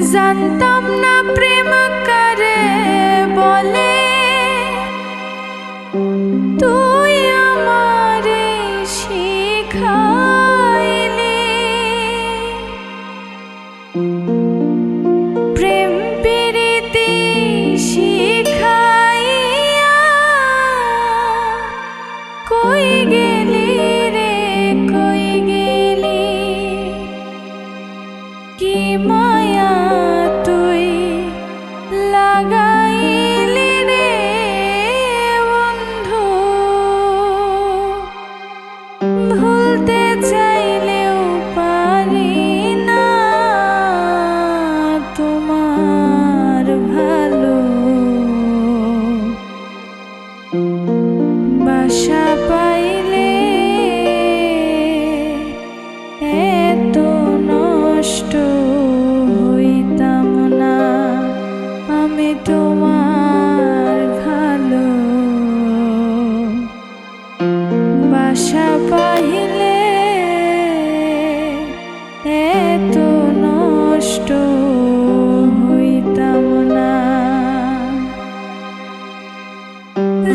Zan tam na prema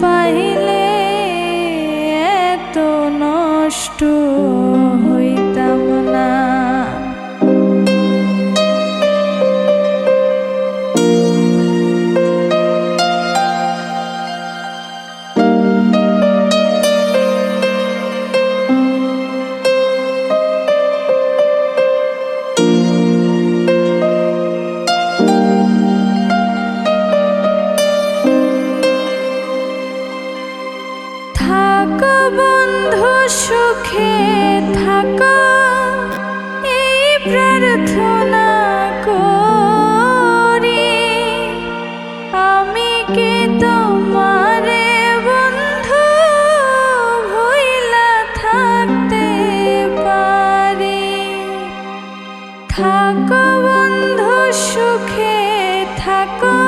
পাইলে থাকো বন্ধু সুখে থাকো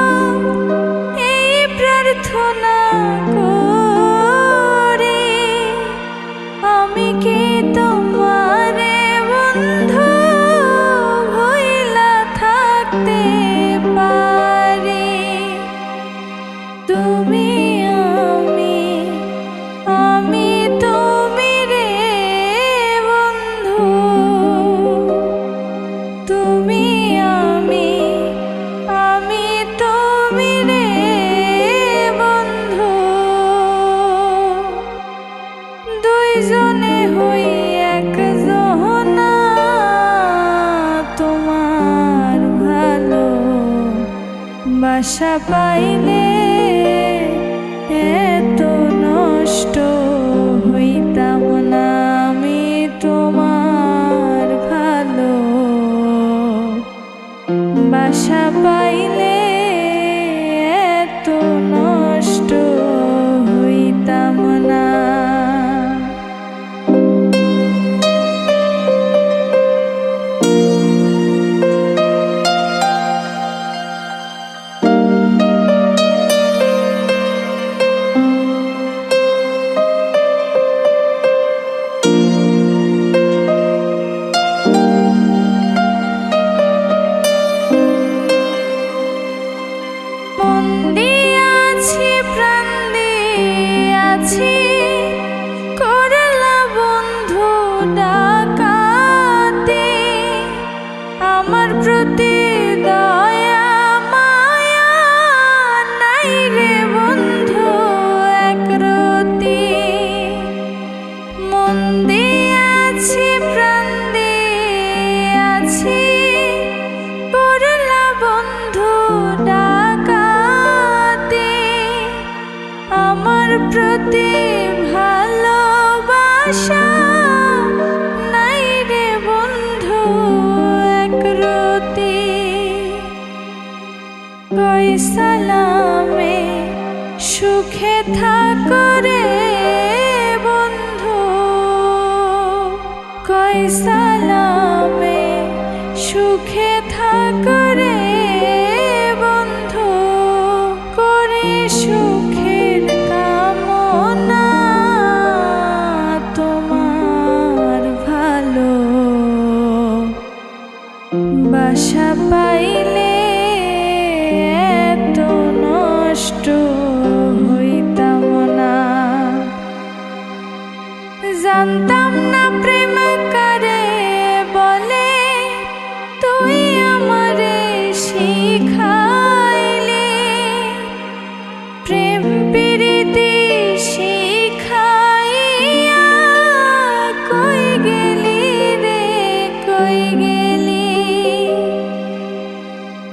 আশা পাই 千 প্রতি ভালোবাসা নাই রে বন্ধু, একরতি। সালামে সুখে থাকরে বন্ধু। কই সালামে সুখে থাকরে বন্ধু, করে সুখের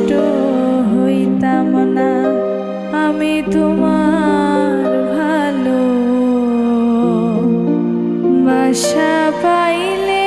নষ্ট হইতাম না আমি তোমার ভালো বাসা পাইলে